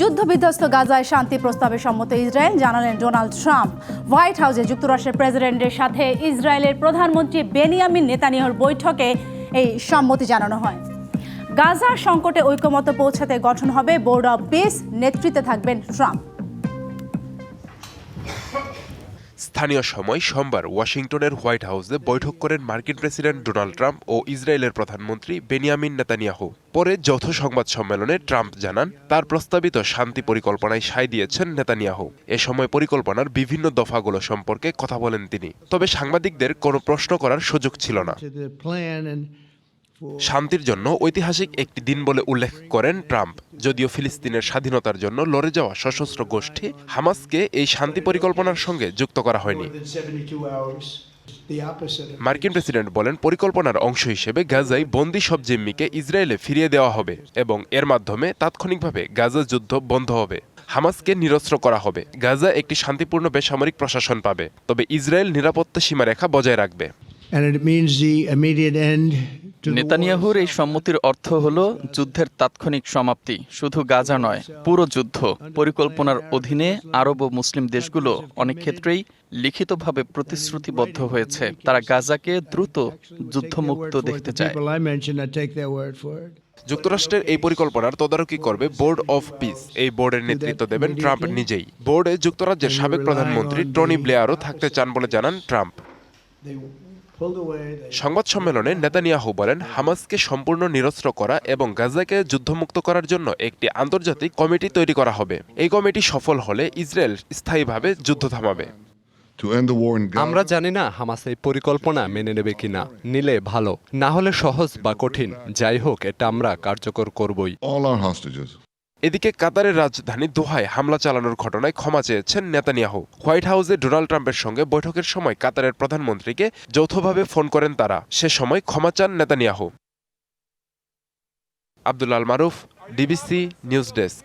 যুদ্ধবিধ্বস্ত গাজায় শান্তি প্রস্তাবে সম্মত ইসরায়েল জানালেন ডোনাল্ড ট্রাম্প। হোয়াইট হাউসে যুক্তরাষ্ট্রের প্রেসিডেন্টের সাথে ইসরায়েলের প্রধানমন্ত্রী বেনিয়ামিন নেতানিয়াহুর বৈঠকে এই সম্মতি জানানো হয়। গাজার সংকটে ঐক্যমত পৌঁছাতে গঠন হবে বোর্ড অব পিস নেতৃত্বে থাকবেন ট্রাম্প। স্থানীয় সময় সোমবার ওয়াশিংটনের হোয়াইট হাউসে বৈঠক করেন মার্কিন প্রেসিডেন্ট ডোনাল্ড ট্রাম্প ও ইসরায়েলের প্রধানমন্ত্রী বেনিয়ামিন নেতানিয়াহু। পরে যৌথ সংবাদ সম্মেলনে ট্রাম্প জানান, তার প্রস্তাবিত শান্তি পরিকল্পনায় সায় দিয়েছেন নেতানিয়াহু। এ সময় পরিকল্পনার বিভিন্ন দফাগুলো সম্পর্কে কথা বলেন তিনি। তবে সাংবাদিকদের কোনো প্রশ্ন করার সুযোগ ছিল না। শান্তির জন্য ঐতিহাসিক একটি দিন বলে উল্লেখ করেন ট্রাম্প, যদিও ফিলিস্তিনের স্বাধীনতার জন্য লড়ে যাওয়া সশস্ত্র গোষ্ঠী হামাসকে এই শান্তি পরিকল্পনার সঙ্গে যুক্ত করা হয়নি। more than 72 hours. The opposite of মার্কিন প্রেসিডেন্ট বলেন, পরিকল্পনার অংশ হিসেবে গাজায় বন্দি সব জিম্মিকে ইসরায়েলে ফিরিয়ে দেওয়া হবে এবং এর মাধ্যমে তাৎক্ষণিকভাবে গাজা যুদ্ধ বন্ধ হবে। হামাসকে নিরস্ত্র করা হবে। গাজা একটি শান্তিপূর্ণ বেসামরিক প্রশাসন পাবে, তবে ইসরায়েল নিরাপত্তা সীমারেখা বজায় রাখবে। And it means the immediate end নেতানিয়াহুর এই সম্মতির অর্থ হল যুদ্ধের তাৎক্ষণিক সমাপ্তি শুধু গাজা নয় পুরো যুদ্ধ। পরিকল্পনার অধীনে আরব ও মুসলিম দেশগুলো অনেক ক্ষেত্রেই লিখিতভাবে প্রতিশ্রুতিবদ্ধ হয়েছে। তারা গাজাকে দ্রুত যুদ্ধমুক্ত দেখতে চায়. যুক্তরাষ্ট্রের এই পরিকল্পনার তদারকি করবে বোর্ড অফ পিস। এই বোর্ডের নেতৃত্ব দেবেন ট্রাম্প নিজেই। বোর্ডে যুক্তরাজ্যের সাবেক প্রধানমন্ত্রী টনি ব্লেয়ারও থাকতে চান বলে জানান ট্রাম্প। সংবাদ সম্মেলনে নেতানিয়াহু বলেন হামাসকে সম্পূর্ণ নিরস্ত্র করা এবং গাজাকে যুদ্ধমুক্ত করার জন্য একটি আন্তর্জাতিক কমিটি তৈরি করা হবে। এই কমিটি সফল হলে ইসরায়েল স্থায়ীভাবে যুদ্ধ থামাবে. আমরা জানি না হামাস এই পরিকল্পনা মেনে নেবে কিনা। নিলে ভালো না হলে সহজ বা কঠিন। যাই হোক এটা আমরা কার্যকর করবই. এদিকে কাতারের রাজধানী দোহায় হামলা চালানোর ঘটনায় ক্ষমা চেয়েছেন নেতানিয়াহু। হোয়াইট হাউসে ডোনাল্ড ট্রাম্পের সঙ্গে বৈঠকের সময় কাতারের প্রধানমন্ত্রীকে যৌথভাবে ফোন করেন তারা। সে সময় ক্ষমা চান Netanyahu. Abdul Al Maruf, DBC news desk.